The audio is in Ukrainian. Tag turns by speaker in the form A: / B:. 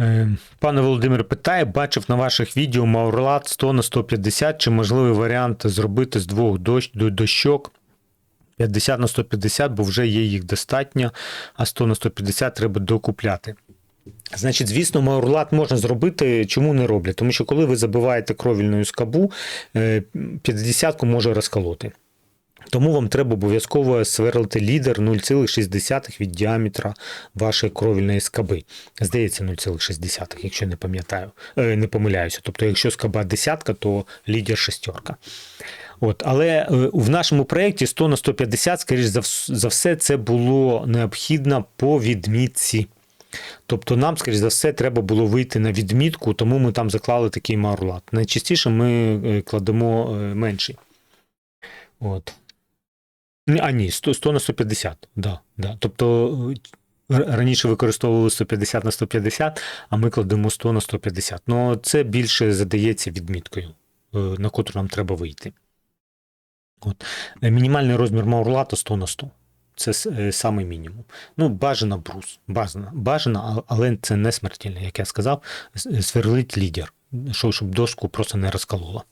A: Е, Пане Володимир питає, бачив на ваших відео Маурлат 100 на 150, чи можливий варіант зробити з двох дощ, до- дощок 50 на 150, бо вже є їх достатньо, а 100 на 150 треба докупляти. Значить, звісно, Маурлат можна зробити, чому не роблять? Тому що коли ви забиваєте кровільною скабу, е, 50-ку може розколоти. Тому вам треба обов'язково сверлити лідер 0,6 від діаметра вашої кровільної скаби. Здається, 0,6, якщо не пам'ятаю, е, не помиляюся. Тобто, якщо скаба десятка, то лідер шестерка. От, але е, в нашому проєкті 100 на 150, скоріш за, все, це було необхідно по відмітці. Тобто нам, скоріш за все, треба було вийти на відмітку, тому ми там заклали такий маурлат. Найчастіше ми е, кладемо менший. От. А ні, 100, 100 на 150. Да, да. Тобто е, раніше використовували 150 на 150, а ми кладемо 100 на 150. Ну, це більше задається відміткою, е, на котру нам треба вийти. От. Е, Мінімальний розмір маурлата 100 на 100. Це с- е, самий мінімум. Ну, бажано брус. Бажано, бажано, а- але це не смертельно, як я сказав. Сверлить лідер, щоб дошку просто не розколола.